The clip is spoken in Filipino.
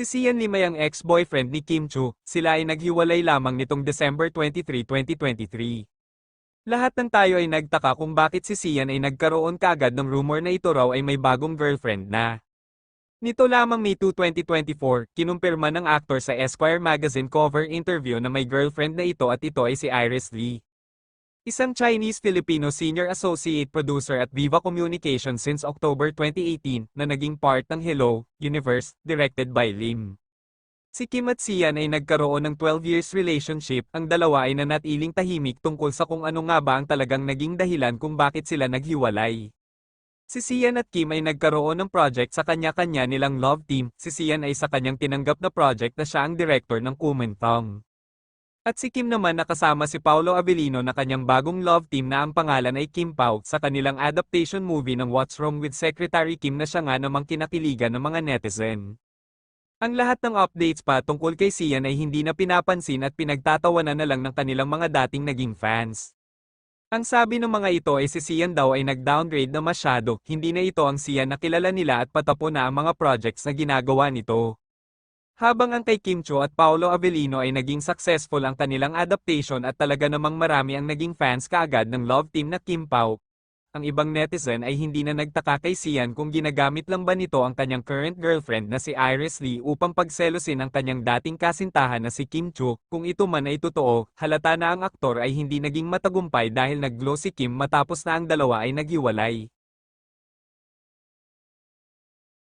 Si Sian Lim ay ang ex-boyfriend ni Kim Chu, sila ay naghiwalay lamang nitong December 23, 2023. Lahat ng tayo ay nagtaka kung bakit si Sian ay nagkaroon kaagad ng rumor na ito raw ay may bagong girlfriend na. Nito lamang May 2, 2024, kinumpirma ng aktor sa Esquire magazine cover interview na may girlfriend na ito at ito ay si Iris Lee. Isang Chinese-Filipino senior associate producer at Viva Communications since October 2018 na naging part ng Hello, Universe, directed by Lim. Si Kim at Sian ay nagkaroon ng 12 years relationship, ang dalawa ay nanatiling tahimik tungkol sa kung ano nga ba ang talagang naging dahilan kung bakit sila naghiwalay. Si Sian at Kim ay nagkaroon ng project sa kanya-kanya nilang love team, si Sian ay sa kanyang tinanggap na project na siya ang director ng Kumentong. At si Kim naman nakasama si Paolo Avellino na kanyang bagong love team na ang pangalan ay Kim Pao sa kanilang adaptation movie ng What's Wrong with Secretary Kim na siya nga namang kinakiligan ng mga netizen. Ang lahat ng updates pa tungkol kay Sian ay hindi na pinapansin at pinagtatawanan na lang ng kanilang mga dating naging fans. Ang sabi ng mga ito ay si Sian daw ay nag-downgrade na masyado, hindi na ito ang Sian na kilala nila at patapon na ang mga projects na ginagawa nito. Habang ang kay Kim Cho at Paolo Avellino ay naging successful ang kanilang adaptation at talaga namang marami ang naging fans kaagad ng love team na Kim Pao, ang ibang netizen ay hindi na nagtaka kay Sian kung ginagamit lang ba nito ang kanyang current girlfriend na si Iris Lee upang pagselosin ang kanyang dating kasintahan na si Kim Cho. Kung ito man ay totoo, halata na ang aktor ay hindi naging matagumpay dahil nag-glow si Kim matapos na ang dalawa ay naghiwalay.